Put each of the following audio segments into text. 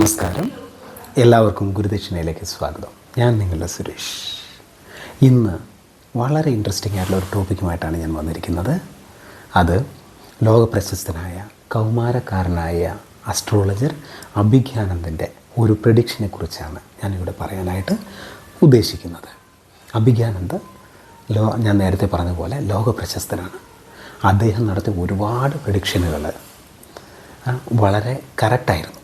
നമസ്കാരം. എല്ലാവർക്കും ഗുരുദക്ഷിണയിലേക്ക് സ്വാഗതം. ഞാൻ നിങ്ങളുടെ സുരേഷ്. ഇന്ന് വളരെ ഇൻട്രസ്റ്റിംഗ് ആയിട്ടുള്ള ഒരു ടോപ്പിക്കുമായിട്ടാണ് ഞാൻ വന്നിരിക്കുന്നത്. അത് ലോകപ്രശസ്തനായ കൗമാരക്കാരനായ അസ്ട്രോളജർ അഭിജ്ഞാനന്ദന്റെ ഒരു പ്രഡിക്ഷനെ കുറിച്ചാണ് ഞാനിവിടെ പറയാനായിട്ട് ഉദ്ദേശിക്കുന്നത്. അഭിജ്ഞാനന്ദ് ലോ ഞാൻ നേരത്തെ പറഞ്ഞ പോലെ ലോകപ്രശസ്തനാണ് അദ്ദേഹം നടത്തിയ ഒരുപാട് പ്രഡിക്ഷനുകൾ വളരെ കറക്റ്റായിരുന്നു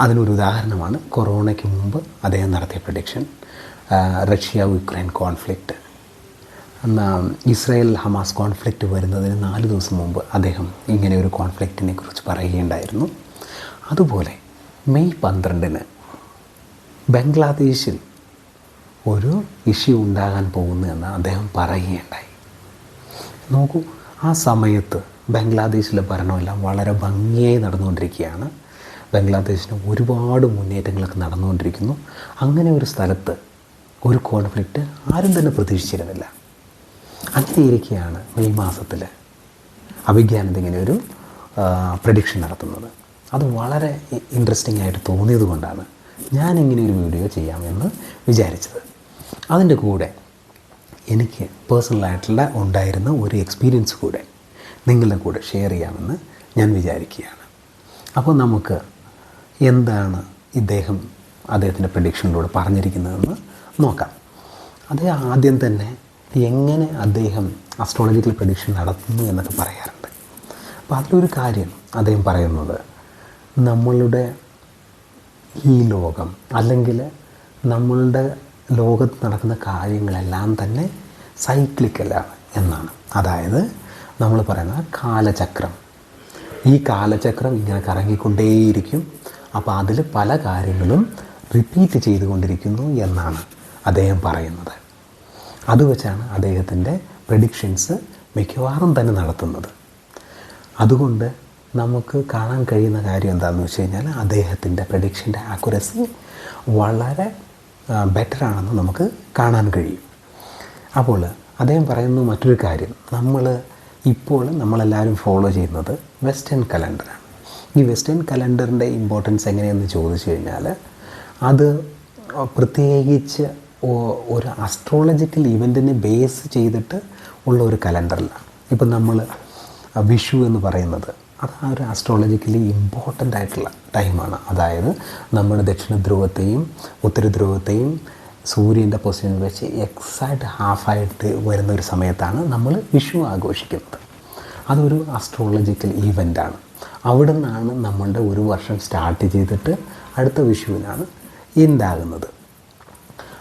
അതിനൊരു ഉദാഹരണമാണ്. കൊറോണയ്ക്ക് മുമ്പ് അദ്ദേഹം നടത്തിയ prediction Russia Ukraine conflict Israel Hamas conflict വരുന്നതിന് നാല് ദിവസം മുമ്പ് അദ്ദേഹം ഇങ്ങനെ ഒരു കോൺഫ്ലിക്റ്റിനെ കുറിച്ച് പറയുകയുണ്ടായിരുന്നു. അതുപോലെ മെയ് പന്ത്രണ്ടിന് ബംഗ്ലാദേശിൽ ഒരു ഇഷ്യൂ ഉണ്ടാകാൻ പോകുന്നു എന്ന് അദ്ദേഹം പറയുകയുണ്ടായി. നോക്കൂ ആ സമയത്ത് ബംഗ്ലാദേശിലെ ഭരണമെല്ലാം വളരെ ഭംഗിയായി നടന്നുകൊണ്ടിരിക്കുകയാണ്. ബംഗ്ലാദേശിന് ഒരുപാട് മുന്നേറ്റങ്ങളൊക്കെ നടന്നുകൊണ്ടിരിക്കുന്നു. അങ്ങനെ ഒരു സ്ഥലത്ത് ഒരു കോൺഫ്ലിക്റ്റ് ആരും തന്നെ പ്രതീക്ഷിച്ചിരുന്നില്ല. അങ്ങനെ ഇരിക്കുകയാണ് മെയ് മാസത്തിൽ അഭിജ്ഞാനത്തിൽ ഇങ്ങനെ ഒരു പ്രഡിക്ഷൻ നടത്തുന്നത്. അത് വളരെ ഇൻട്രസ്റ്റിംഗ് ആയിട്ട് തോന്നിയത് കൊണ്ടാണ് ഞാനിങ്ങനെ ഒരു വീഡിയോ ചെയ്യാമെന്ന് വിചാരിച്ചത്. അതിന്റെ കൂടെ എനിക്ക് പേഴ്സണലായിട്ടുള്ള ഉണ്ടായിരുന്ന ഒരു എക്സ്പീരിയൻസ് കൂടെ നിങ്ങളുടെ കൂടെ ഷെയർ ചെയ്യാമെന്ന് ഞാൻ വിചാരിക്കുകയാണ്. അപ്പോൾ നമുക്ക് എന്താണ് ഇദ്ദേഹം അദ്ദേഹത്തിന്റെ പ്രഡിക്ഷനിലൂടെ പറഞ്ഞിരിക്കുന്നതെന്ന് നോക്കാം. അദ്ദേഹം ആദ്യം തന്നെ എങ്ങനെ അദ്ദേഹം അസ്ട്രോളജിക്കൽ പ്രഡിക്ഷൻ നടത്തുന്നു എന്നൊക്കെ പറയാറുണ്ട്. അപ്പോൾ അതിലൊരു കാര്യം അദ്ദേഹം പറയുന്നത് നമ്മളുടെ ഈ ലോകം അല്ലെങ്കിൽ നമ്മളുടെ ലോകത്ത് നടക്കുന്ന കാര്യങ്ങളെല്ലാം തന്നെ സൈക്ലിക്കലാണ് എന്നാണ്. അതായത് നമ്മൾ പറയുന്ന കാലചക്രം. ഈ കാലചക്രം ഇങ്ങനെ കറങ്ങിക്കൊണ്ടേയിരിക്കും. അപ്പോൾ അതിൽ പല കാര്യങ്ങളും റിപ്പീറ്റ് ചെയ്തുകൊണ്ടിരിക്കുന്നു എന്നാണ് അദ്ദേഹം പറയുന്നത്. അത് വെച്ചാണ് അദ്ദേഹത്തിന്റെ പ്രഡിക്ഷൻസ് മിക്കവാറും തന്നെ നടത്തുന്നത്. അതുകൊണ്ട് നമുക്ക് കാണാൻ കഴിയുന്ന കാര്യം എന്താണെന്ന് വെച്ച് കഴിഞ്ഞാൽ അദ്ദേഹത്തിന്റെ പ്രഡിക്ഷന്റെ ആക്യുറസി വളരെ ബെറ്ററാണെന്ന് നമുക്ക് കാണാൻ കഴിയും. അപ്പോൾ അദ്ദേഹം പറയുന്ന മറ്റൊരു കാര്യം നമ്മൾ ഇപ്പോൾ നമ്മളെല്ലാവരും ഫോളോ ചെയ്യുന്നത് വെസ്റ്റേൺ കലണ്ടറാണ് ഈ വെസ്റ്റേൺ കലണ്ടറിന്റെ ഇമ്പോർട്ടൻസ് എങ്ങനെയെന്ന് ചോദിച്ചു കഴിഞ്ഞാൽ അത് പ്രത്യേകിച്ച് ഒരു അസ്ട്രോളജിക്കൽ ഇവന്റിനെ ബേസ് ചെയ്തിട്ട് ഉള്ള ഒരു കലണ്ടറിലാണ്. ഇപ്പം നമ്മൾ വിഷു എന്ന് പറയുന്നത് അത് ആ ഒരു അസ്ട്രോളജിക്കലി ഇമ്പോർട്ടന്റ് ആയിട്ടുള്ള ടൈമാണ് അതായത് നമ്മൾ ദക്ഷിണ ധ്രുവത്തെയും ഉത്തര ധ്രുവത്തെയും സൂര്യന്റെ പൊസിഷൻ വെച്ച് എക്സാക്റ്റ് ഹാഫായിട്ട് വരുന്ന ഒരു സമയത്താണ് നമ്മൾ വിഷു ആഘോഷിക്കുന്നത്. അതൊരു അസ്ട്രോളജിക്കൽ ഈവന്റാണ് അവിടെ നിന്നാണ് നമ്മളുടെ ഒരു വർഷം സ്റ്റാർട്ട് ചെയ്തിട്ട് അടുത്ത വിഷുവിനാണ് എന്താകുന്നത്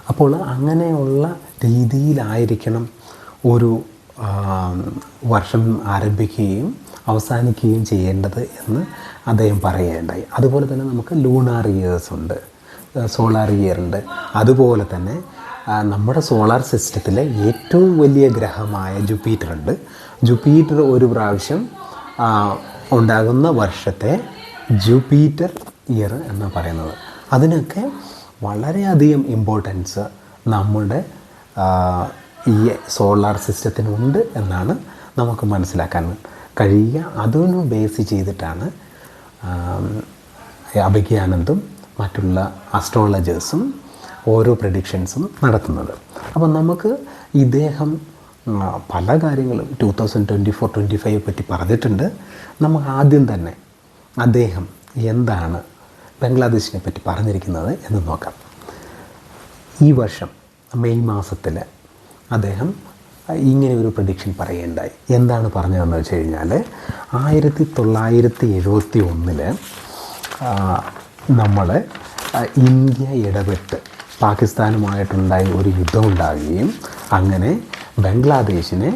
അപ്പോൾ അങ്ങനെയുള്ള രീതിയിലായിരിക്കണം ഒരു വർഷം ആരംഭിക്കുകയും അവസാനിക്കുകയും ചെയ്യേണ്ടത് എന്ന് അദ്ദേഹം പറയുകയുണ്ടായി അതുപോലെ തന്നെ നമുക്ക് ലൂണാർ ഇയേഴ്സ് ഉണ്ട് സോളാർ ഇയർ ഉണ്ട്. അതുപോലെ തന്നെ നമ്മുടെ സോളാർ സിസ്റ്റത്തിലെ ഏറ്റവും വലിയ ഗ്രഹമായ ജുപ്പീറ്റർ ഉണ്ട്. ജുപ്പീറ്റർ ഒരു പ്രാവശ്യം ഉണ്ടാകുന്ന വർഷത്തെ ജൂപ്പീറ്റർ ഇയർ എന്ന് പറയുന്നത്. അതിനൊക്കെ വളരെയധികം ഇമ്പോർട്ടൻസ് നമ്മുടെ ഈ സോളാർ സിസ്റ്റത്തിനുണ്ട് എന്നാണ് നമുക്ക് മനസ്സിലാക്കാൻ കഴിയുക. അതിനു ബേസ് ചെയ്തിട്ടാണ് അഭിജ്ഞാനന്ദും മറ്റുള്ള അസ്ട്രോളജേഴ്സും ഓരോ പ്രഡിക്ഷൻസും നടത്തുന്നത്. അപ്പം നമുക്ക് ഇദ്ദേഹം പല കാര്യങ്ങളും two thousand twenty four twenty five പറ്റി പറഞ്ഞിട്ടുണ്ട്. നമുക്ക് ആദ്യം തന്നെ അദ്ദേഹം എന്താണ് ബംഗ്ലാദേശിനെ പറ്റി പറഞ്ഞിരിക്കുന്നത് എന്ന് നോക്കാം. ഈ വർഷം മെയ് മാസത്തിൽ അദ്ദേഹം ഇങ്ങനെ ഒരു പ്രഡിക്ഷൻ പറയുകയുണ്ടായി. എന്താണ് പറഞ്ഞതെന്ന് വെച്ച് കഴിഞ്ഞാൽ ആയിരത്തി തൊള്ളായിരത്തി എഴുപത്തി ഒന്നിൽ നമ്മൾ ഇന്ത്യ ഇടപെട്ട് പാകിസ്ഥാനുമായിട്ടുണ്ടായ ഒരു യുദ്ധം ഉണ്ടാകുകയും അങ്ങനെ ബംഗ്ലാദേശിനെ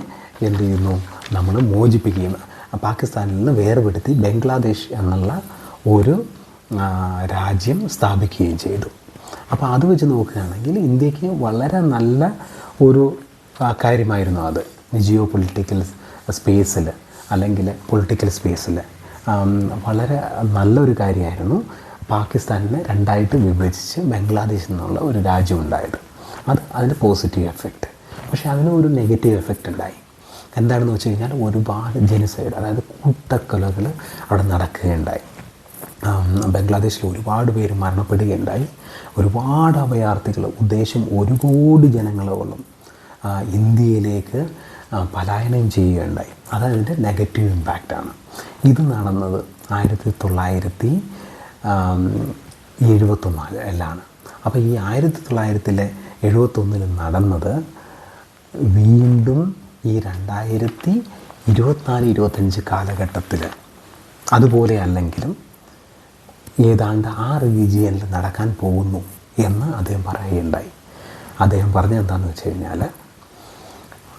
എന്ത് ചെയ്യുന്നു? നമ്മൾ മോചിപ്പിക്കുകയും പാകിസ്ഥാനിൽ നിന്ന് വേർപെടുത്തി ബംഗ്ലാദേശ് എന്നുള്ള ഒരു രാജ്യം സ്ഥാപിക്കുകയും ചെയ്തു. അപ്പോൾ അത് വെച്ച് നോക്കുകയാണെങ്കിൽ ഇന്ത്യയ്ക്ക് വളരെ നല്ല ഒരു കാര്യമായിരുന്നു അത്. ജിയോ പൊളിറ്റിക്കൽ സ്പേസിൽ അല്ലെങ്കിൽ പൊളിറ്റിക്കൽ സ്പേസിൽ വളരെ നല്ലൊരു കാര്യമായിരുന്നു പാകിസ്ഥാനിനെ രണ്ടായിട്ട് വിഭജിച്ച് ബംഗ്ലാദേശ് എന്നുള്ള ഒരു രാജ്യം ഉണ്ടായത്. അത് അതിന്റെ പോസിറ്റീവ് എഫക്റ്റ് പക്ഷേ അതിന് ഒരു നെഗറ്റീവ് എഫക്റ്റ് ഉണ്ടായി. എന്താണെന്ന് വെച്ച് കഴിഞ്ഞാൽ ഒരുപാട് ജനസൈഡ് അതായത് കൂട്ടക്കൊലകൾ അവിടെ നടക്കുകയുണ്ടായി. ബംഗ്ലാദേശിൽ ഒരുപാട് പേര് മരണപ്പെടുകയുണ്ടായി. ഒരുപാട് അഭയാർത്ഥികൾ ഉദ്ദേശം ഒരു കോടി ജനങ്ങളോളം ഇന്ത്യയിലേക്ക് പലായനം ചെയ്യുകയുണ്ടായി. അതതിന്റെ നെഗറ്റീവ് ഇമ്പാക്റ്റാണ് ഇത് നടന്നത് ആയിരത്തി തൊള്ളായിരത്തി എഴുപത്തൊന്നിലാണ് അപ്പോൾ ഈ ആയിരത്തി തൊള്ളായിരത്തിലെ എഴുപത്തൊന്നിൽ നടന്നത് വീണ്ടും ഈ രണ്ടായിരത്തി ഇരുപത്തിനാല് ഇരുപത്തഞ്ച് കാലഘട്ടത്തിൽ. അതുപോലെ അല്ലെങ്കിലും ഏതാണ്ട് ആ റീജിയനിൽ നടക്കാൻ പോകുന്നു എന്ന് അദ്ദേഹം പറയുകയുണ്ടായി. അദ്ദേഹം പറഞ്ഞത് എന്താണെന്ന് വെച്ച് കഴിഞ്ഞാൽ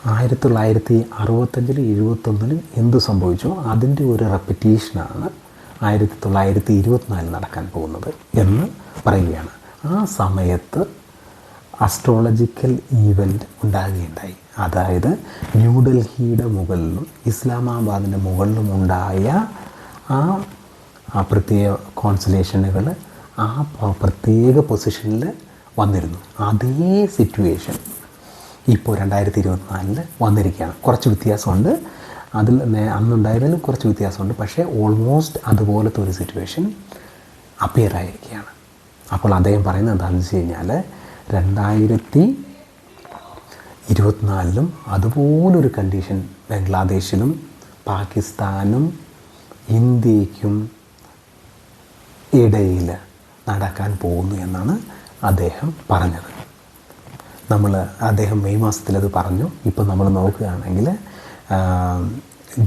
ആയിരത്തി തൊള്ളായിരത്തി അറുപത്തഞ്ചിലും എഴുപത്തൊന്നിലും എന്ത് സംഭവിച്ചോ അതിന്റെ ഒരു റെപ്പറ്റീഷനാണ് ആയിരത്തി തൊള്ളായിരത്തി ഇരുപത്തിനാലിൽ നടക്കാൻ പോകുന്നത് എന്ന് പറയുകയാണ്. ആ സമയത്ത് അസ്ട്രോളജിക്കൽ ഈവന്റ് ഉണ്ടാകുകയുണ്ടായി. അതായത് ന്യൂഡൽഹിയുടെ മുകളിലും ഇസ്ലാമാബാദിന്റെ മുകളിലും ഉണ്ടായ ആ പ്രത്യേക കോൺസലേഷനുകൾ ആ പ്രത്യേക പൊസിഷനിൽ വന്നിരുന്നു. അതേ സിറ്റുവേഷൻ ഇപ്പോൾ രണ്ടായിരത്തി ഇരുപത്തിനാലിൽ വന്നിരിക്കുകയാണ്. കുറച്ച് വ്യത്യാസമുണ്ട്. അതിൽ അന്നുണ്ടായതിലും കുറച്ച് വ്യത്യാസമുണ്ട്. പക്ഷേ ഓൾമോസ്റ്റ് അതുപോലത്തെ ഒരു സിറ്റുവേഷൻ അപ്പിയർ ആയിരിക്കുകയാണ്. അപ്പോൾ അദ്ദേഹം പറയുന്നത് എന്താണെന്ന് വെച്ച് കഴിഞ്ഞാൽ രണ്ടായിരത്തി ഇരുപത്തിനാലിലും അതുപോലൊരു കണ്ടീഷൻ ബംഗ്ലാദേശിലും പാകിസ്ഥാനും ഇന്ത്യക്കും ഇടയിൽ നടക്കാൻ പോകുന്നു എന്നാണ് അദ്ദേഹം പറഞ്ഞത്. നമ്മൾ അദ്ദേഹം മെയ് മാസത്തിലത് പറഞ്ഞു. ഇപ്പം നമ്മൾ നോക്കുകയാണെങ്കിൽ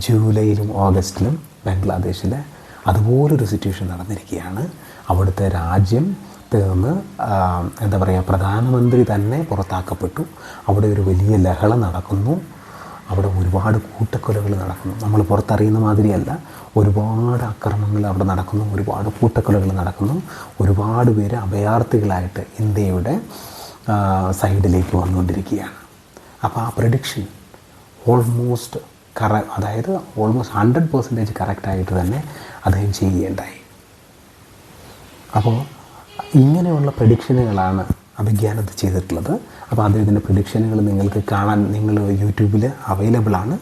ജൂലൈയിലും ഓഗസ്റ്റിലും ബംഗ്ലാദേശിൽ അതുപോലൊരു സിറ്റുവേഷൻ നടന്നിരിക്കുകയാണ്. അവിടുത്തെ രാജ്യം നിന്ന് എന്താ പറയുക പ്രധാനമന്ത്രി തന്നെ പുറത്താക്കപ്പെട്ടു. അവിടെ ഒരു വലിയ ലഹള നടക്കുന്നു. അവിടെ ഒരുപാട് കൂട്ടക്കൊലകൾ നടക്കുന്നു. നമ്മൾ പുറത്തറിയുന്ന മാതിരിയല്ല. ഒരുപാട് അക്രമങ്ങൾ അവിടെ നടക്കുന്നു. ഒരുപാട് കൂട്ടക്കൊലകൾ നടക്കുന്നു. ഒരുപാട് പേര് അഭയാർത്ഥികളായിട്ട് ഇന്ത്യയുടെ സൈഡിലേക്ക് വന്നുകൊണ്ടിരിക്കുകയാണ്. അപ്പോൾ ആ പ്രഡിക്ഷൻ ഓൾമോസ്റ്റ് കറ അതായത് ഓൾമോസ്റ്റ് ഹൺഡ്രഡ് പെർസെന്റേജ് കറക്റ്റായിട്ട് തന്നെ അദ്ദേഹം ചെയ്യുകയുണ്ടായി. അപ്പോൾ ഇങ്ങനെയുള്ള പ്രഡിക്ഷനുകളാണ് അഭിജ്ഞാനത്ത് ചെയ്തിട്ടുള്ളത്. അപ്പോൾ അദ്ദേഹത്തിന്റെ പ്രഡിക്ഷനുകൾ നിങ്ങൾക്ക് കാണാൻ നിങ്ങൾ യൂട്യൂബിൽ അവൈലബിളാണ്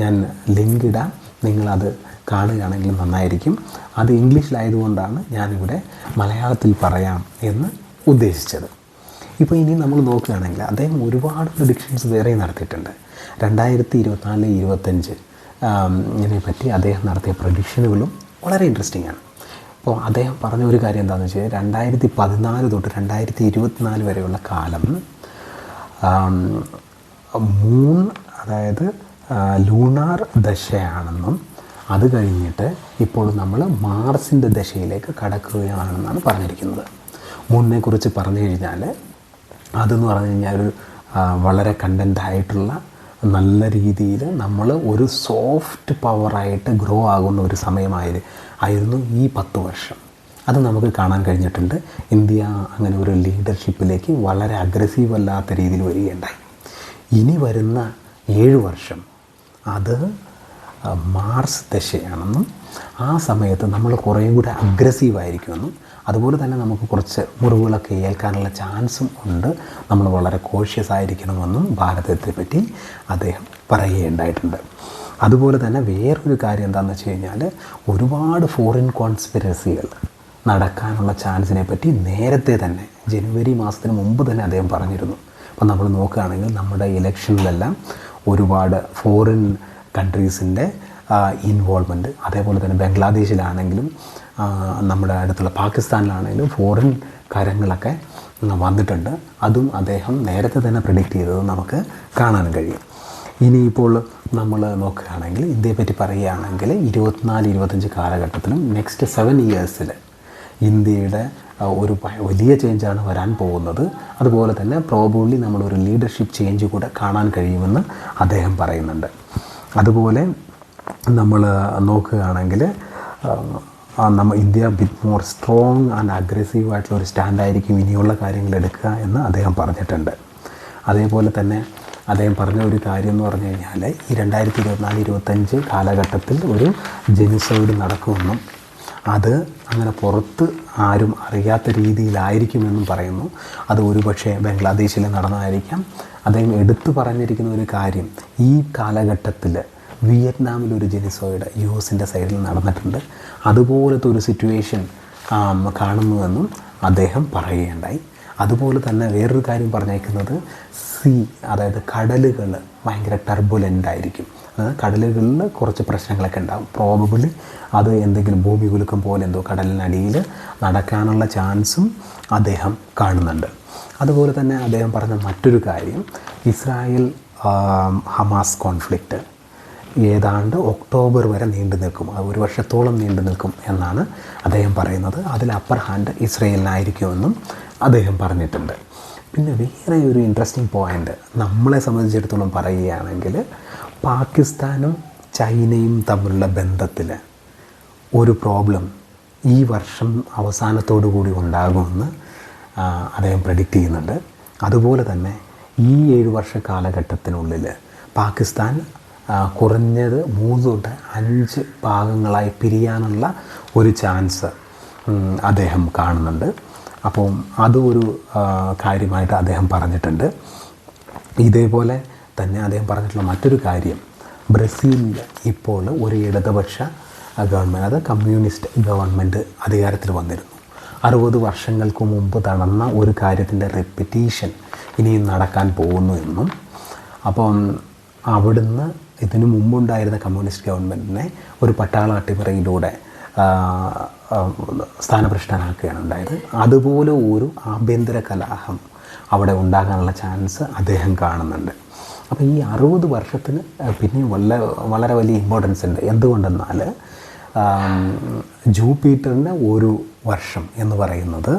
ഞാൻ ലിങ്ക് ഇടാം. നിങ്ങളത് കാണുകയാണെങ്കിൽ നന്നായിരിക്കും. അത് ഇംഗ്ലീഷിലായതുകൊണ്ടാണ് ഞാനിവിടെ മലയാളത്തിൽ പറയാം എന്ന് ഉദ്ദേശിച്ചത്. ഇപ്പോൾ ഇനി നമ്മൾ നോക്കുകയാണെങ്കിൽ അദ്ദേഹം ഒരുപാട് പ്രഡിക്ഷൻസ് വേറെ നടത്തിയിട്ടുണ്ട്. രണ്ടായിരത്തി ഇരുപത്തിനാല് ഇരുപത്തഞ്ച് ഇതിനെ പറ്റി അദ്ദേഹം നടത്തിയ പ്രഡിക്ഷനുകളും വളരെ ഇൻട്രസ്റ്റിംഗ് ആണ്. അപ്പോൾ അദ്ദേഹം പറഞ്ഞ ഒരു കാര്യം എന്താണെന്ന് വെച്ചാൽ രണ്ടായിരത്തി പതിനാല് തൊട്ട് രണ്ടായിരത്തി ഇരുപത്തിനാല് വരെയുള്ള കാലം മൂൺ അതായത് ലൂണാർ ദശയാണെന്നും അത് കഴിഞ്ഞിട്ട് ഇപ്പോൾ നമ്മൾ മാർസിന്റെ ദശയിലേക്ക് കടക്കുകയാണെന്നാണ് പറഞ്ഞിരിക്കുന്നത്. മൂണിനെ കുറിച്ച് പറഞ്ഞു കഴിഞ്ഞാൽ അതെന്ന് പറഞ്ഞു കഴിഞ്ഞാൽ ഒരു വളരെ കണ്ടന്റ് ആയിട്ടുള്ള നല്ല രീതിയിൽ നമ്മൾ ഒരു സോഫ്റ്റ് പവറായിട്ട് ഗ്രോ ആകുന്ന ഒരു സമയമായി ആയിരുന്നു ഈ പത്ത് വർഷം. അത് നമുക്ക് കാണാൻ കഴിഞ്ഞിട്ടുണ്ട്. ഇന്ത്യ അങ്ങനെ ഒരു ലീഡർഷിപ്പിലേക്ക് വളരെ അഗ്രസീവ് അല്ലാത്ത രീതിയിൽ വരികയുണ്ടായി. ഇനി വരുന്ന ഏഴ് വർഷം അത് മാർസ് ദശയാണെന്നും ആ സമയത്ത് നമ്മൾ കുറേ കൂടെ അഗ്രസീവ് ആയിരിക്കുമെന്നും അതുപോലെ തന്നെ നമുക്ക് കുറച്ച് മുറിവുകളൊക്കെ ഏൽക്കാനുള്ള ചാൻസും ഉണ്ട്. നമ്മൾ വളരെ കോഷ്യസ് ആയിരിക്കണമെന്നും ഭാരതത്തെ പറ്റി അദ്ദേഹം പറയുകയുണ്ടായിട്ടുണ്ട്. അതുപോലെ തന്നെ വേറൊരു കാര്യം എന്താണെന്ന് വെച്ച് കഴിഞ്ഞാൽ ഒരുപാട് ഫോറിൻ കോൺസ്പിറസികൾ നടക്കാനുള്ള ചാൻസിനെ പറ്റി നേരത്തെ തന്നെ ജനുവരി മാസത്തിന് മുമ്പ് തന്നെ അദ്ദേഹം പറഞ്ഞിരുന്നു. അപ്പം നമ്മൾ നോക്കുകയാണെങ്കിൽ നമ്മുടെ ഇലക്ഷനിലെല്ലാം ഒരുപാട് ഫോറിൻ കൺട്രീസിന്റെ ഇൻവോൾവ്മെന്റ് അതേപോലെ തന്നെ ബംഗ്ലാദേശിലാണെങ്കിലും നമ്മുടെ അടുത്തുള്ള പാകിസ്ഥാനിലാണെങ്കിലും ഫോറിൻ കാര്യങ്ങളൊക്കെ വന്നിട്ടുണ്ട്. അതും അദ്ദേഹം നേരത്തെ തന്നെ പ്രിഡിക്റ്റ് ചെയ്തത് നമുക്ക് കാണാൻ കഴിയും. ഇനിയിപ്പോൾ നമ്മൾ നോക്കുകയാണെങ്കിൽ ഇന്ത്യയെപ്പറ്റി പറയുകയാണെങ്കിൽ ഇരുപത്തിനാല് ഇരുപത്തഞ്ച് കാലഘട്ടത്തിലും നെക്സ്റ്റ് സെവൻ ഇയേഴ്സിൽ ഇന്ത്യയുടെ ഒരു വലിയ ചേഞ്ചാണ് വരാൻ പോകുന്നത്. അതുപോലെ തന്നെ പ്രോബബ്ലി നമ്മളൊരു ലീഡർഷിപ്പ് ചേഞ്ച് കൂടെ കാണാൻ കഴിയുമെന്ന് അദ്ദേഹം പറയുന്നുണ്ട്. അതുപോലെ നമ്മൾ നോക്കുകയാണെങ്കിൽ നമ്മൾ India bit more strong and aggressive ആയിട്ടുള്ള ഒരു സ്റ്റാൻഡായിരിക്കും ഇനിയുള്ള കാര്യങ്ങൾ എടുക്കുക എന്ന് അദ്ദേഹം പറഞ്ഞിട്ടുണ്ട്. അതേപോലെ തന്നെ അദ്ദേഹം പറഞ്ഞ ഒരു കാര്യം എന്ന് പറഞ്ഞു കഴിഞ്ഞാൽ ഈ രണ്ടായിരത്തി ഇരുപത്തിനാല് ഇരുപത്തഞ്ച് കാലഘട്ടത്തിൽ ഒരു ജെനിസൈഡ് നടക്കുമെന്നും അത് അങ്ങനെ പുറത്ത് ആരും അറിയാത്ത രീതിയിലായിരിക്കുമെന്നും പറയുന്നു. അത് ഒരുപക്ഷെ ബംഗ്ലാദേശിൽ നടന്നതായിരിക്കാം. അദ്ദേഹം എടുത്തു പറഞ്ഞിരിക്കുന്ന ഒരു കാര്യം ഈ കാലഘട്ടത്തിൽ വിയറ്റ്നാമിൽ ഒരു ജെനിസോയിഡ് യു എസിന്റെ സൈഡിൽ നടന്നിട്ടുണ്ട്. അതുപോലത്തെ ഒരു സിറ്റുവേഷൻ കാണുന്നുവെന്നും അദ്ദേഹം പറയുകയുണ്ടായി. അതുപോലെ തന്നെ വേറൊരു കാര്യം പറഞ്ഞേക്കുന്നത് സി അതായത് കടലുകൾ ഭയങ്കര ടർബുലന്റ് ആയിരിക്കും. കടലുകളിൽ കുറച്ച് പ്രശ്നങ്ങളൊക്കെ ഉണ്ടാകും പ്രോബബിളി അത് എന്തെങ്കിലും ഭൂമി കുലുക്കം പോലെ എന്തോ കടലിനടിയിൽ നടക്കാനുള്ള ചാൻസും അദ്ദേഹം കാണുന്നുണ്ട്. അതുപോലെ തന്നെ അദ്ദേഹം പറഞ്ഞ മറ്റൊരു കാര്യം ഇസ്രായേൽ ഹമാസ് കോൺഫ്ലിക്റ്റ് ഏതാണ്ട് ഒക്ടോബർ വരെ നീണ്ടു നിൽക്കും. അത് ഒരു വർഷത്തോളം നീണ്ടു നിൽക്കും എന്നാണ് അദ്ദേഹം പറയുന്നത്. അതിൽ അപ്പർ ഹാൻഡ് ഇസ്രയേലിനായിരിക്കുമെന്നും അദ്ദേഹം പറഞ്ഞിട്ടുണ്ട്. പിന്നെ വേറെ ഒരു ഇൻട്രസ്റ്റിംഗ് പോയിന്റ് നമ്മളെ സംബന്ധിച്ചിടത്തോളം പറയുകയാണെങ്കിൽ പാകിസ്ഥാനും ചൈനയും തമ്മിലുള്ള ബന്ധത്തിൽ ഒരു പ്രോബ്ലം ഈ വർഷം അവസാനത്തോടു കൂടി ഉണ്ടാകുമെന്ന് അദ്ദേഹം പ്രഡിക്റ്റ് ചെയ്യുന്നുണ്ട്. അതുപോലെ തന്നെ ഈ ഏഴ് വർഷ കാലഘട്ടത്തിനുള്ളിൽ പാകിസ്ഥാൻ കുറഞ്ഞത് മൂന്ന് തൊട്ട് അഞ്ച് ഭാഗങ്ങളായി പിരിയാനുള്ള ഒരു ചാൻസ് അദ്ദേഹം കാണുന്നുണ്ട്. അപ്പം അതും ഒരു കാര്യമായിട്ട് അദ്ദേഹം പറഞ്ഞിട്ടുണ്ട്. ഇതേപോലെ തന്നെ അദ്ദേഹം പറഞ്ഞിട്ടുള്ള മറ്റൊരു കാര്യം. ബ്രസീലിൽ ഇപ്പോൾ ഒരു ഇടതുപക്ഷ ഗവൺമെന്റ് അത് കമ്മ്യൂണിസ്റ്റ് ഗവൺമെന്റ് അധികാരത്തിൽ വന്നിരുന്നു. അറുപത് വർഷങ്ങൾക്ക് മുമ്പ് നടന്ന ഒരു കാര്യത്തിന്റെ റെപ്പിറ്റീഷൻ ഇനിയും നടക്കാൻ പോകുന്നു എന്നും. അപ്പം അവിടുന്ന് ഇതിനു മുമ്പുണ്ടായിരുന്ന കമ്മ്യൂണിസ്റ്റ് ഗവൺമെന്റിനെ ഒരു പട്ടാള അട്ടിമറിയിലൂടെ സ്ഥാനഭ്രഷ്ടനാക്കുകയാണ് ഉണ്ടായത്. അതുപോലെ ഒരു ആഭ്യന്തര കലാഹം അവിടെ ഉണ്ടാകാനുള്ള ചാൻസ് അദ്ദേഹം കാണുന്നുണ്ട്. അപ്പോൾ ഈ അറുപത് വർഷത്തിന് പിന്നെ വല്ല വളരെ വലിയ ഇമ്പോർട്ടൻസ് ഉണ്ട്. എന്തുകൊണ്ടെന്നാൽ ജൂപ്പീറ്ററിന്റെ ഒരു വർഷം എന്ന് പറയുന്നത്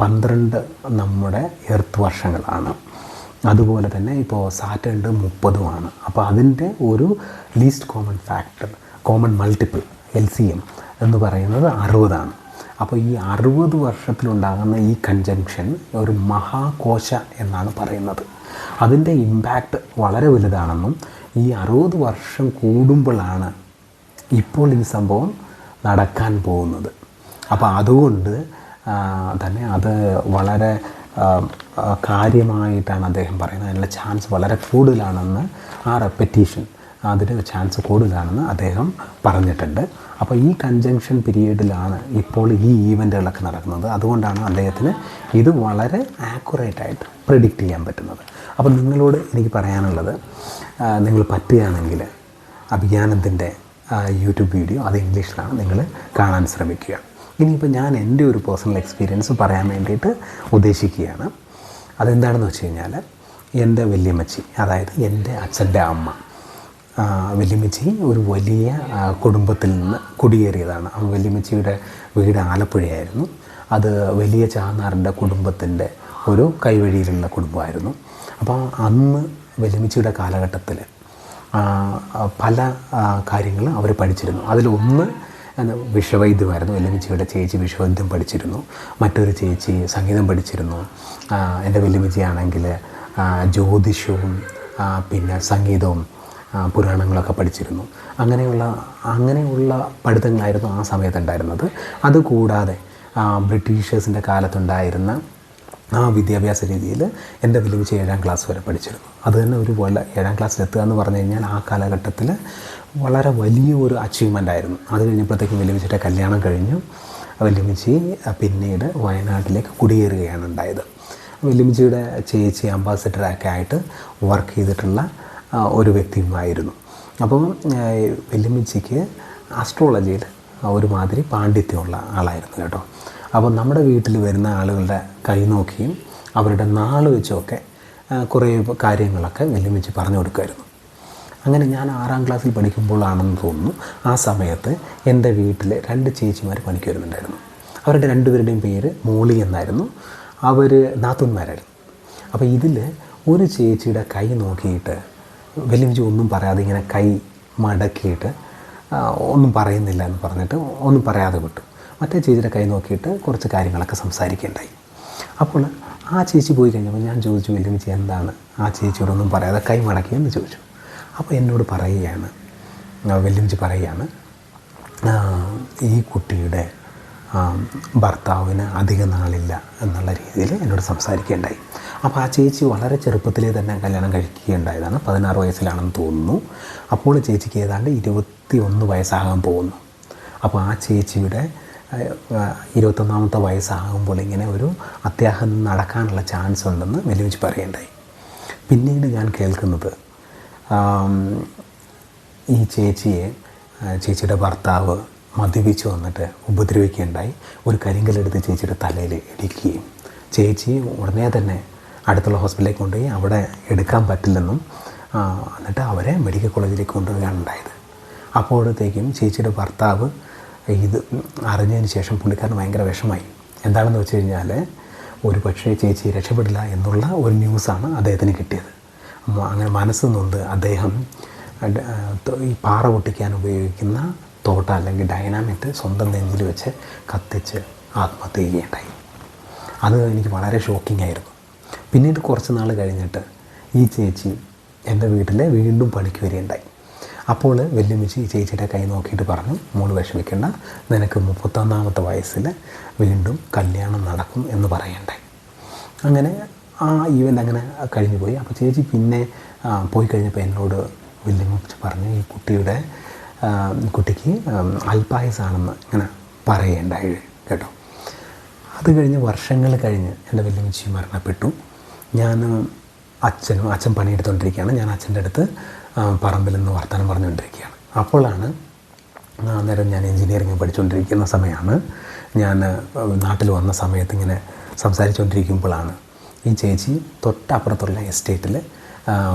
പന്ത്രണ്ട് നമ്മുടെ എർത്ത് വർഷങ്ങളാണ്. അതുപോലെ തന്നെ ഇപ്പോൾ സാറ്റേണിന്റെ മുപ്പതുമാണ്. അപ്പോൾ അതിന്റെ ഒരു least common factor common multiple L C M എന്ന് പറയുന്നത് അറുപതാണ്. അപ്പോൾ ഈ അറുപത് വർഷത്തിലുണ്ടാകുന്ന ഈ കൺജങ്ഷൻ ഒരു മഹാകോശ എന്നാണ് പറയുന്നത്. അതിന്റെ ഇമ്പാക്റ്റ് വളരെ വലുതാണെന്നും ഈ അറുപത് വർഷം കൂടുമ്പോഴാണ് ഇപ്പോൾ ഈ സംഭവം നടക്കാൻ പോകുന്നത്. അപ്പോൾ അതുകൊണ്ട് തന്നെ അത് വളരെ കാര്യമായിട്ടാണ് അദ്ദേഹം പറയുന്നത്. അതിനുള്ള ചാൻസ് വളരെ കൂടുതലാണെന്ന് ആ റെപ്പറ്റീഷൻ അതിന് ചാൻസ് കൂടുതലാണെന്ന് അദ്ദേഹം പറഞ്ഞിട്ടുണ്ട്. അപ്പോൾ ഈ കൺജങ്ഷൻ പീരീഡിലാണ് ഇപ്പോൾ ഈ ഈവന്റുകളൊക്കെ നടക്കുന്നത്. അതുകൊണ്ടാണ് അദ്ദേഹത്തിന് ഇത് വളരെ ആക്യുറേറ്റായിട്ട് പ്രിഡിക്റ്റ് ചെയ്യാൻ പറ്റുന്നത്. അപ്പോൾ നിങ്ങളോട് എനിക്ക് പറയാനുള്ളത് നിങ്ങൾ പറ്റുകയാണെങ്കിൽ അഭിയാനത്തിന്റെ യൂട്യൂബ് വീഡിയോ അത് ഇംഗ്ലീഷിലാണ് നിങ്ങൾ കാണാൻ ശ്രമിക്കുക. ഇനിയിപ്പോൾ ഞാൻ എന്റെ ഒരു പേഴ്സണൽ എക്സ്പീരിയൻസ് പറയാൻ വേണ്ടിയിട്ട് ഉദ്ദേശിക്കുകയാണ്. അതെന്താണെന്ന് വെച്ച് കഴിഞ്ഞാൽ എന്റെ വല്യമ്മച്ചി അതായത് എന്റെ അച്ഛന്റെ അമ്മ വല്യമ്മച്ചി ഒരു വലിയ കുടുംബത്തിൽ നിന്ന് കുടിയേറിയതാണ്. വല്യമ്മച്ചിയുടെ വീട് ആലപ്പുഴയായിരുന്നു. അത് വലിയ ചാന്നാറിന്റെ കുടുംബത്തിന്റെ ഒരു കൈവഴിയിലുള്ള കുടുംബമായിരുന്നു. അപ്പോൾ അന്ന് വല്യമ്മച്ചിയുടെ കാലഘട്ടത്തിൽ പല കാര്യങ്ങൾ അവർ പഠിച്ചിരുന്നു. അതിലൊന്ന് വിഷവൈദ്യമായിരുന്നു. വല്യമ്മച്ചിയുടെ ചേച്ചി വിഷവൈദ്യം പഠിച്ചിരുന്നു. മറ്റൊരു ചേച്ചി സംഗീതം പഠിച്ചിരുന്നു. എന്റെ വല്യമ്മച്ചിയാണെങ്കിൽ ആ, ജ്യോതിഷവും പിന്നെ സംഗീതവും പുരാണങ്ങളൊക്കെ പഠിച്ചിരുന്നു. അങ്ങനെയുള്ള അങ്ങനെയുള്ള പഠിത്തങ്ങളായിരുന്നു ആ സമയത്തുണ്ടായിരുന്നത്. അതുകൂടാതെ ബ്രിട്ടീഷേഴ്സിന്റെ കാലത്തുണ്ടായിരുന്ന ആ വിദ്യാഭ്യാസ രീതിയിൽ എന്റെ വലിയ ഏഴാം ക്ലാസ് വരെ പഠിച്ചിരുന്നു. അത് തന്നെ ഒരു ഏഴാം ക്ലാസ്സിൽ എത്തുക എന്ന് പറഞ്ഞു കഴിഞ്ഞാൽ ആ കാലഘട്ടത്തിൽ വളരെ വലിയ ഒരു അച്ചീവ്മെന്റ് ആയിരുന്നു. അത് കഴിഞ്ഞപ്പോഴത്തേക്കും വലിയമ്മച്ചിയുടെ കല്യാണം കഴിഞ്ഞു. വലിയമ്മച്ചി പിന്നീട് വയനാട്ടിലേക്ക് കുടിയേറുകയാണ് ഉണ്ടായത്. വലിയമ്മച്ചിയുടെ ചേച്ചി അംബാസിഡറൊക്കെ ആയിട്ട് വർക്ക് ചെയ്തിട്ടുള്ള ഒരു വ്യക്തിയുമായിരുന്നു അപ്പം വെല്ലുമിച്ചിക്ക് ആസ്ട്രോളജിയിൽ ഒരുമാതിരി പാണ്ഡിത്യമുള്ള ആളായിരുന്നു കേട്ടോ. അപ്പോൾ നമ്മുടെ വീട്ടിൽ വരുന്ന ആളുകളുടെ കൈ നോക്കിയും അവരുടെ നാൾ വെച്ചുമൊക്കെ കുറേ കാര്യങ്ങളൊക്കെ വെല്ലുമിച്ച് പറഞ്ഞു കൊടുക്കുമായിരുന്നു. അങ്ങനെ ഞാൻ ആറാം ക്ലാസ്സിൽ പഠിക്കുമ്പോഴാണെന്ന് തോന്നുന്നു ആ സമയത്ത് എന്റെ വീട്ടിൽ രണ്ട് ചേച്ചിമാർ പണിക്ക് വരുന്നുണ്ടായിരുന്നു അവരുടെ രണ്ടുപേരുടെയും പേര് മോളി എന്നായിരുന്നു. അവർ നാത്തൂന്മാരായിരുന്നു. അപ്പോൾ ഇതിൽ ഒരു ചേച്ചിയുടെ കൈ നോക്കിയിട്ട് വലിയമ്മച്ചി ഒന്നും പറയാതെ ഇങ്ങനെ കൈ മടക്കിയിട്ട് ഒന്നും പറയുന്നില്ല എന്ന് പറഞ്ഞിട്ട് ഒന്നും പറയാതെ വിട്ടു. മറ്റേ ചേച്ചിയുടെ കൈ നോക്കിയിട്ട് കുറച്ച് കാര്യങ്ങളൊക്കെ സംസാരിക്കുകയുണ്ടായി. അപ്പോൾ ആ ചേച്ചി പോയി കഴിഞ്ഞപ്പോൾ ഞാൻ ചോദിച്ചു വലിയമ്മച്ചി എന്താണ്? ആ ചേച്ചിയോടൊന്നും പറയാതെ കൈ മടക്കിയെന്ന് ചോദിച്ചു. അപ്പോൾ എന്നോട് പറയുകയാണ് വലിയ വല്യമ്മച്ചി പറയുകയാണ് ഈ കുട്ടിയുടെ ഭർത്താവിന് അധിക നാളില്ല എന്നുള്ള രീതിയിൽ എന്നോട് സംസാരിക്കുകയുണ്ടായി. അപ്പോൾ ആ ചേച്ചി വളരെ ചെറുപ്പത്തിലേ തന്നെ കല്യാണം കഴിക്കുകയുണ്ടായതാണ്. പതിനാറ് വയസ്സിലാണെന്ന് തോന്നുന്നു. അപ്പോൾ ചേച്ചിക്ക് ഏതാണ്ട് ഇരുപത്തി ഒന്ന് വയസ്സാകാൻ പോകുന്നു. അപ്പോൾ ആ ചേച്ചിയുടെ ഇരുപത്തൊന്നാമത്തെ വയസ്സാകുമ്പോൾ ഇങ്ങനെ ഒരു അത്യാഹം നടക്കാനുള്ള ചാൻസ് ഉണ്ടെന്ന് വെല്ലുവിളിച്ച് പറയുണ്ടായി പിന്നീട് ഞാൻ കേൾക്കുന്നത് ഈ ചേച്ചിയെ ചേച്ചിയുടെ ഭർത്താവ് മദ്യപിച്ച് വന്നിട്ട് ഉപദ്രവിക്കുകയുണ്ടായി. ഒരു കരിങ്കല്ലെടുത്ത് ചേച്ചിയുടെ തലയിൽ ഇടിക്കുകയും ചേച്ചി ഉടനെ തന്നെ അടുത്തുള്ള ഹോസ്പിറ്റലിലേക്ക് കൊണ്ടുപോയി അവിടെ എടുക്കാൻ പറ്റില്ലെന്നും എന്നിട്ട് അവരെ മെഡിക്കൽ കോളേജിലേക്ക് കൊണ്ടുപോവുകയാണ് ഉണ്ടായത്. അപ്പോഴത്തേക്കും ചേച്ചിയുടെ ഭർത്താവ് ഇത് അറിഞ്ഞതിന് ശേഷം പുള്ളിക്കാരന് ഭയങ്കര വിഷമായി. എന്താണെന്ന് വെച്ച് കഴിഞ്ഞാൽ ഒരു പക്ഷേ ചേച്ചി രക്ഷപ്പെടില്ല എന്നുള്ള ഒരു ന്യൂസാണ് അദ്ദേഹത്തിന് കിട്ടിയത്. അങ്ങനെ മനസ്സ് നൊന്ത് അദ്ദേഹം ഈ പാറ പൊട്ടിക്കാൻ ഉപയോഗിക്കുന്ന തോട്ട അല്ലെങ്കിൽ ഡൈനാമിറ്റ് സ്വന്തം നെഞ്ചിൽ വെച്ച് കത്തിച്ച് ആത്മഹത്യ ചെയ്യുകയുണ്ടായി. അത് എനിക്ക് വളരെ ഷോക്കിംഗ് ആയിരുന്നു. പിന്നീട് കുറച്ച് നാൾ കഴിഞ്ഞിട്ട് ഈ ചേച്ചി എന്റെ വീട്ടിൽ വീണ്ടും പണിക്ക് വരികയുണ്ടായി. അപ്പോൾ വെല്ലുമിച്ച് ഈ ചേച്ചിയുടെ കൈ നോക്കിയിട്ട് പറഞ്ഞു മോൾ വിഷമിക്കേണ്ട നിനക്ക് മുപ്പത്തൊന്നാമത്തെ വയസ്സിൽ വീണ്ടും കല്യാണം നടക്കും എന്ന് പറയണ്ടായി അങ്ങനെ ആ ഈവന്റ് അങ്ങനെ കഴിഞ്ഞു പോയി അപ്പോൾ ചേച്ചി പിന്നെ പോയി കഴിഞ്ഞപ്പോൾ എന്നോട് വെല്ലുമിച്ച് പറഞ്ഞു ഈ കുട്ടിയുടെ കുട്ടിക്ക് അൽപായസാണെന്ന് ഇങ്ങനെ പറയേണ്ടായി കേട്ടോ. അത് കഴിഞ്ഞ് വർഷങ്ങൾ കഴിഞ്ഞ് എന്റെ വല്യമ്മച്ചി മരണപ്പെട്ടു. ഞാൻ അച്ഛനും അച്ഛൻ പണിയെടുത്തുകൊണ്ടിരിക്കുകയാണ് ഞാൻ അച്ഛന്റെ അടുത്ത് പറമ്പിൽ നിന്ന് വർത്തമാനം പറഞ്ഞുകൊണ്ടിരിക്കുകയാണ്. അപ്പോഴാണ് അന്നേരം ഞാൻ എൻജിനീയറിംഗ് പഠിച്ചുകൊണ്ടിരിക്കുന്ന സമയമാണ്. ഞാൻ നാട്ടിൽ വന്ന സമയത്ത് ഇങ്ങനെ സംസാരിച്ചുകൊണ്ടിരിക്കുമ്പോഴാണ് ഈ ചേച്ചി തൊട്ടപ്പുറത്തുള്ള എസ്റ്റേറ്റിൽ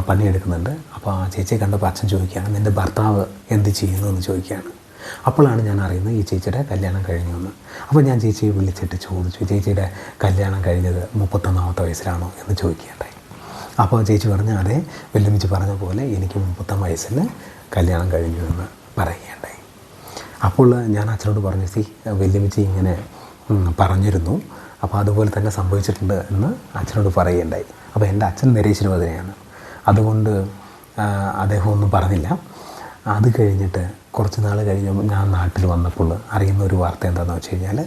പണിയെടുക്കുന്നുണ്ട്. അപ്പോൾ ആ ചേച്ചിയെ കണ്ടപ്പോൾ അച്ഛൻ ചോദിക്കുകയാണ് നിന്റെ ഭർത്താവ് എന്ത് ചെയ്യുന്നു? എന്ന് ചോദിക്കുകയാണ്. അപ്പോഴാണ് ഞാൻ അറിയുന്നത് ഈ ചേച്ചിയുടെ കല്യാണം കഴിഞ്ഞു എന്ന്. അപ്പോൾ ഞാൻ ചേച്ചിയെ വിളിച്ചിട്ട് ചോദിച്ചു ചേച്ചിയുടെ കല്യാണം കഴിഞ്ഞത് മുപ്പത്തൊന്നാമത്തെ വയസ്സിലാണോ? എന്ന് ചോദിക്കുകയുണ്ടായി. അപ്പോൾ ചേച്ചി പറഞ്ഞു അതെ. വെല്ലുമിച്ച് പറഞ്ഞ പോലെ എനിക്ക് മുപ്പത്തൊന്ന് വയസ്സിൽ കല്യാണം കഴിഞ്ഞു എന്ന് പറയുകയുണ്ടായി. അപ്പോൾ ഞാൻ അച്ഛനോട് പറഞ്ഞു സി വെല്ലുമിച്ച് ഇങ്ങനെ പറഞ്ഞിരുന്നു. അപ്പോൾ അതുപോലെ തന്നെ സംഭവിച്ചിട്ടുണ്ട് എന്ന് അച്ഛനോട് പറയുകയുണ്ടായി. അപ്പോൾ എന്റെ അച്ഛൻ നിരീശ്വരവതനെയാണ് അതുകൊണ്ട് അദ്ദേഹം ഒന്നും പറഞ്ഞില്ല. അത് കഴിഞ്ഞിട്ട് കുറച്ച് നാൾ കഴിഞ്ഞപ്പോൾ ഞാൻ നാട്ടിൽ വന്നപ്പോൾ അറിയുന്ന ഒരു വാർത്ത എന്താണെന്ന് വെച്ച് കഴിഞ്ഞാൽ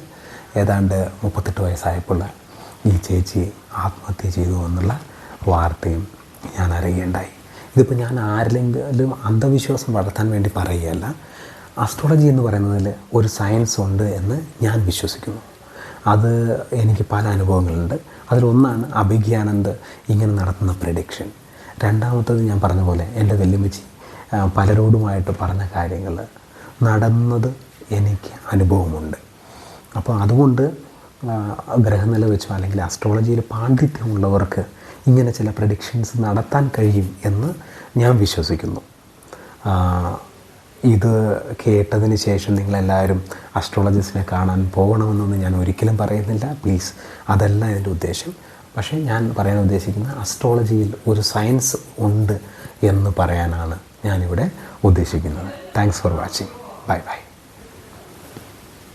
ഏതാണ്ട് മുപ്പത്തെട്ട് വയസ്സായപ്പോൾ ഈ ചേച്ചി ആത്മഹത്യ ചെയ്തു എന്നുള്ള വാർത്തയും ഞാൻ അറിയുകയുണ്ടായി. ഇതിപ്പോൾ ഞാൻ ആരിലെങ്കിലും അന്ധവിശ്വാസം വളർത്താൻ വേണ്ടി പറയുകയല്ല അസ്ട്രോളജി എന്ന് പറയുന്നതിൽ ഒരു സയൻസ് ഉണ്ട് എന്ന് ഞാൻ വിശ്വസിക്കുന്നു. അത് എനിക്ക് പല അനുഭവങ്ങളുണ്ട്. അതിലൊന്നാണ് അഭിജ്ഞാനന്ദ് ഇങ്ങനെ നടത്തുന്ന പ്രഡിക്ഷൻ രണ്ടാമത്തത് ഞാൻ പറഞ്ഞ പോലെ എന്റെ വെല്ലുമിച്ചി പലരോടുമായിട്ട് പറഞ്ഞ കാര്യങ്ങൾ. നടന്നത് എനിക്ക് അനുഭവമുണ്ട്. അപ്പോൾ അതുകൊണ്ട് ഗ്രഹനില വെച്ചോ അല്ലെങ്കിൽ അസ്ട്രോളജിയിൽ പാണ്ഡിത്യമുള്ളവർക്ക് ഇങ്ങനെ ചില പ്രഡിക്ഷൻസ് നടത്താൻ കഴിയും എന്ന് ഞാൻ വിശ്വസിക്കുന്നു. ഇത് കേട്ടതിന് ശേഷം നിങ്ങളെല്ലാവരും അസ്ട്രോളജിസ്റ്റിനെ കാണാൻ പോകണമെന്നൊന്നും ഞാൻ ഒരിക്കലും പറയുന്നില്ല. പ്ലീസ് അതല്ല എന്റെ ഉദ്ദേശം. പക്ഷേ ഞാൻ പറയാൻ ഉദ്ദേശിക്കുന്ന അസ്ട്രോളജിയിൽ ഒരു സയൻസ് ഉണ്ട് എന്ന് പറയാനാണ് ഞാനിവിടെ ഉദ്ദേശിക്കുന്നത്. Thanks for watching bye bye